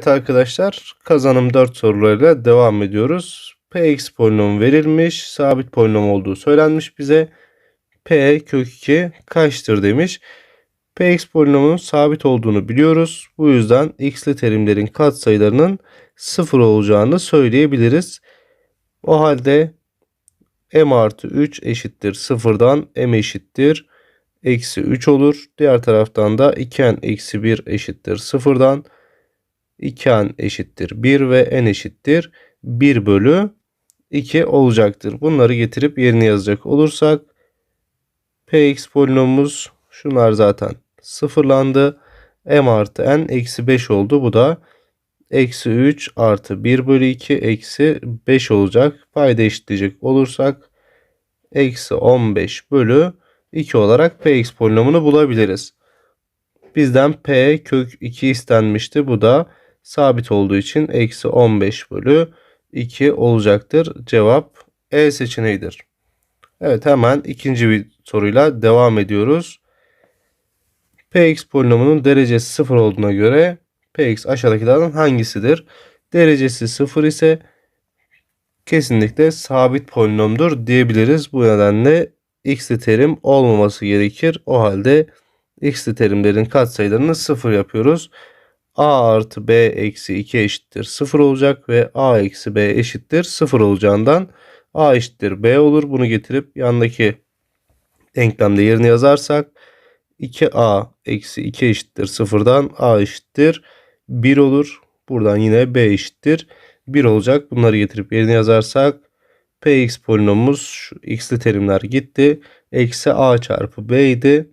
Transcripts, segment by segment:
Evet arkadaşlar kazanım 4 sorularıyla devam ediyoruz. Px polinomu verilmiş. Sabit polinom olduğu söylenmiş bize. P kök 2 kaçtır demiş. Px polinomunun sabit olduğunu biliyoruz. Bu yüzden x'li terimlerin katsayılarının 0 olacağını söyleyebiliriz. O halde m artı 3 eşittir 0'dan m eşittir eksi 3 olur. Diğer taraftan da 2n eksi 1 eşittir 0'dan 2n eşittir 1 ve n eşittir 1 bölü 2 olacaktır. Bunları getirip yerine yazacak olursak px polinomumuz şunlar zaten sıfırlandı. m artı n eksi 5 oldu. Bu da eksi 3 artı 1 bölü 2 eksi 5 olacak. Payda eşitleyecek olursak eksi 15 bölü 2 olarak px polinomunu bulabiliriz. Bizden p kök 2 istenmişti. Bu da sabit olduğu için eksi 15 bölü 2 olacaktır. Cevap E seçeneğidir. Evet hemen ikinci bir soruyla devam ediyoruz. Px polinomunun derecesi 0 olduğuna göre Px aşağıdakilerden hangisidir? Derecesi 0 ise kesinlikle sabit polinomdur diyebiliriz. Bu nedenle x'li terim olmaması gerekir. O halde x'li terimlerin katsayılarını 0 yapıyoruz a artı b eksi 2 eşittir 0 olacak ve a eksi b eşittir 0 olacağından a eşittir b olur. Bunu getirip yandaki denklemde yerine yazarsak 2a eksi 2 eşittir 0'dan a eşittir 1 olur. Buradan yine b eşittir 1 olacak. Bunları getirip yerine yazarsak px polinomumuz şu x'li terimler gitti. Eksi a çarpı b idi.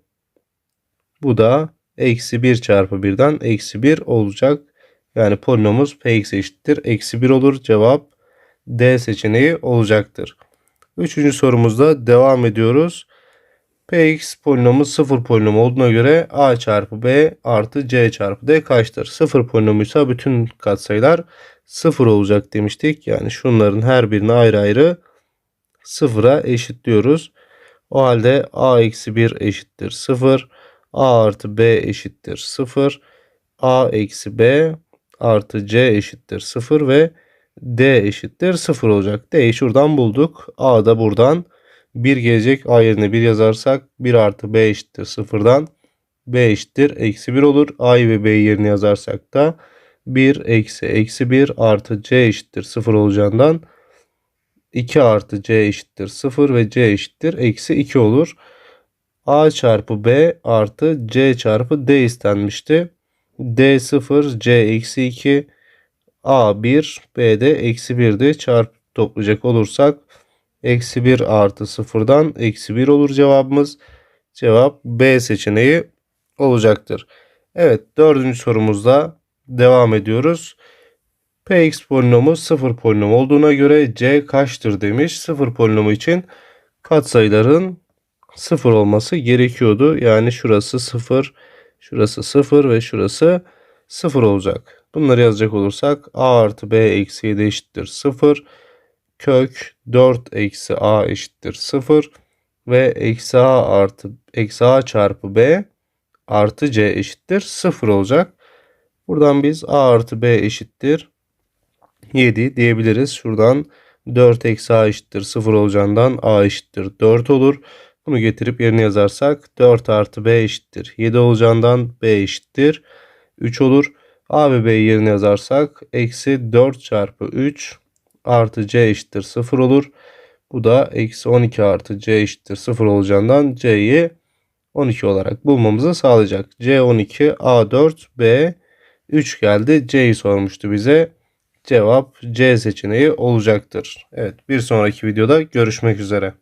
Bu da eksi 1 çarpı 1'den eksi 1 olacak. Yani polinomumuz px eşittir. Eksi 1 olur. Cevap D seçeneği olacaktır. Üçüncü sorumuzda devam ediyoruz. Px polinomu 0 polinom olduğuna göre a çarpı b artı c çarpı d kaçtır? 0 polinomuysa bütün katsayılar 0 olacak demiştik. Yani şunların her birini ayrı ayrı 0'a eşitliyoruz. O halde a eksi 1 eşittir 0 a artı b eşittir 0. a eksi b artı c eşittir 0 ve d eşittir 0 olacak. D'yi şuradan bulduk. a da buradan 1 gelecek. a yerine 1 yazarsak 1 artı b eşittir 0'dan b eşittir eksi 1 olur. a'yı ve b'yi yerine yazarsak da 1 eksi eksi 1 artı c eşittir 0 olacağından 2 artı c eşittir 0 ve c eşittir eksi 2 olur a çarpı b artı c çarpı d istenmişti. d 0 c eksi 2 a 1 b de eksi 1'di. Çarp toplayacak olursak eksi 1 artı 0'dan eksi 1 olur cevabımız. Cevap B seçeneği olacaktır. Evet dördüncü sorumuzda devam ediyoruz. Px polinomu 0 polinom olduğuna göre c kaçtır demiş. 0 polinomu için katsayıların 0 olması gerekiyordu. Yani şurası 0, şurası 0 ve şurası 0 olacak. Bunları yazacak olursak a artı b eksi 7 eşittir 0. Kök 4 eksi a eşittir 0. Ve eksi a artı eksi a çarpı b artı c eşittir 0 olacak. Buradan biz a artı b eşittir 7 diyebiliriz. Şuradan 4 eksi a eşittir 0 olacağından a eşittir 4 olur. Bunu getirip yerine yazarsak 4 artı b eşittir. 7 olacağından b eşittir. 3 olur. a ve b'yi yerine yazarsak eksi 4 çarpı 3 artı c eşittir 0 olur. Bu da eksi 12 artı c eşittir 0 olacağından c'yi 12 olarak bulmamızı sağlayacak. c 12 a 4 b 3 geldi. c'yi sormuştu bize. Cevap C seçeneği olacaktır. Evet bir sonraki videoda görüşmek üzere.